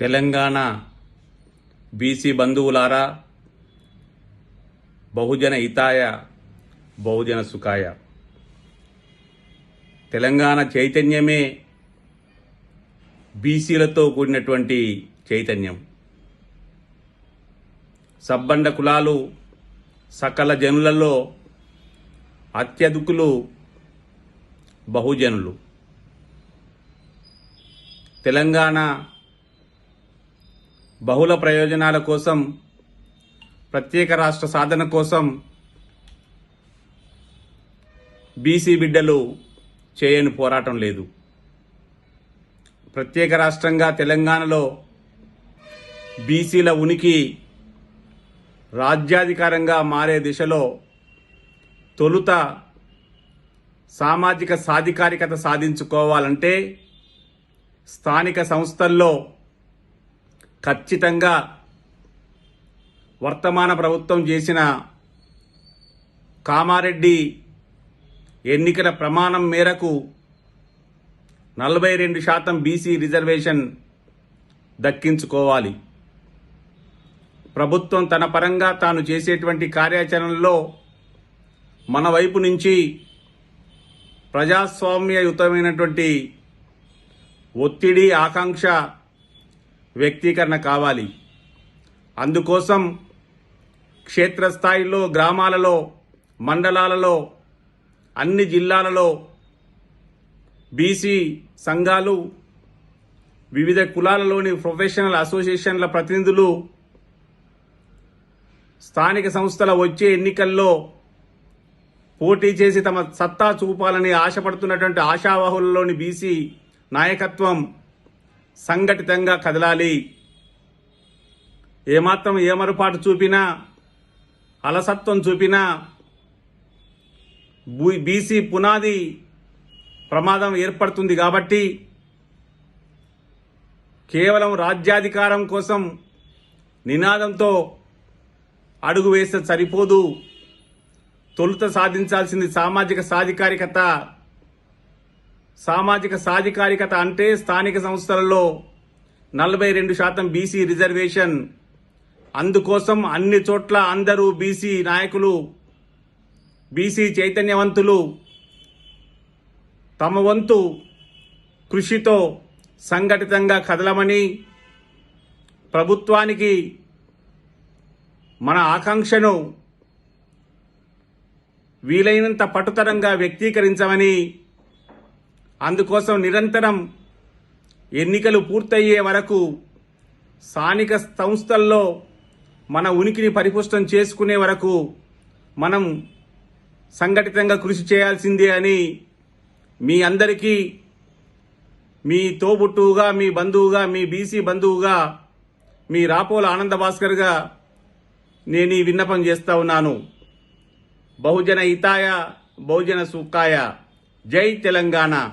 Telangana BC బంధువులారా బహుజన హితాయ బహుజన సుఖాయ. తెలంగాణ చైతన్యమే బీసీలతో కూడినటువంటి చైతన్యం. సబ్బండ కులాలు సకల జనులలో అత్యధికులు బహుజనులు. తెలంగాణ బహుళ ప్రయోజనాల కోసం ప్రత్యేక రాష్ట్ర సాధన కోసం బీసీ బిడ్డలు చేయని పోరాటం లేదు. ప్రత్యేక రాష్ట్రంగా తెలంగాణలో బీసీల ఉనికి రాజ్యాధికారంగా మారే దిశలో తొలుత సామాజిక సాధికారికత సాధించుకోవాలంటే స్థానిక సంస్థల్లో ఖచ్చితంగా వర్తమాన ప్రభుత్వం చేసిన కామారెడ్డి ఎన్నికల ప్రమాణం మేరకు నలభై రెండు శాతం బీసీ రిజర్వేషన్ దక్కించుకోవాలి. ప్రభుత్వం తన పరంగా తాను చేసేటువంటి కార్యాచరణలో మన వైపు నుంచి ప్రజాస్వామ్యయుతమైనటువంటి ఒత్తిడి ఆకాంక్ష వ్యక్తీకరణ కావాలి. అందుకోసం క్షేత్రస్థాయిలో గ్రామాలలో మండలాలలో అన్ని జిల్లాలలో బీసీ సంఘాలు వివిధ కులాలలోని ప్రొఫెషనల్ అసోసియేషన్ల ప్రతినిధులు స్థానిక సంస్థల వచ్చే ఎన్నికల్లో పోటీ చేసి తమ సత్తా చూపాలని ఆశపడుతున్నటువంటి ఆశావాహులలోని బీసీ నాయకత్వం సంఘటితంగా కదలాలి. ఏమాత్రం ఏమరుపాటు చూపినా అలసత్వం చూపినా బూ- బీసీ పునాది ప్రమాదం ఏర్పడుతుంది కాబట్టి కేవలం రాజ్యాధికారం కోసం నినాదంతో అడుగు వేస్తే సరిపోదు. తొలుత సాధించాల్సింది సామాజిక సాధికారికత. సామాజిక సాధికారికత అంటే స్థానిక సంస్థలలో నలభై రెండు శాతం బీసీ రిజర్వేషన్. అందుకోసం అన్ని చోట్ల అందరూ బీసీ నాయకులు బీసీ చైతన్యవంతులు తమ వంతు కృషితో సంఘటితంగా కదలమని ప్రభుత్వానికి మన ఆకాంక్షను వీలైనంత పటుతరంగా వ్యక్తీకరించమని అందుకోసం నిరంతరం ఎన్నికలు పూర్తయ్యే వరకు స్థానిక సంస్థల్లో మన ఉనికిని పరిపుష్టం చేసుకునే వరకు మనం సంఘటితంగా కృషి చేయాల్సిందే అని మీ అందరికీ మీ తోబుట్టువుగా మీ బంధువుగా మీ బీసీ బంధువుగా మీ రాపోల ఆనంద భాస్కర్గా నేను ఈ విన్నపం చేస్తా ఉన్నాను. బహుజన హితాయ బహుజన సుఖాయ. జై తెలంగాణ.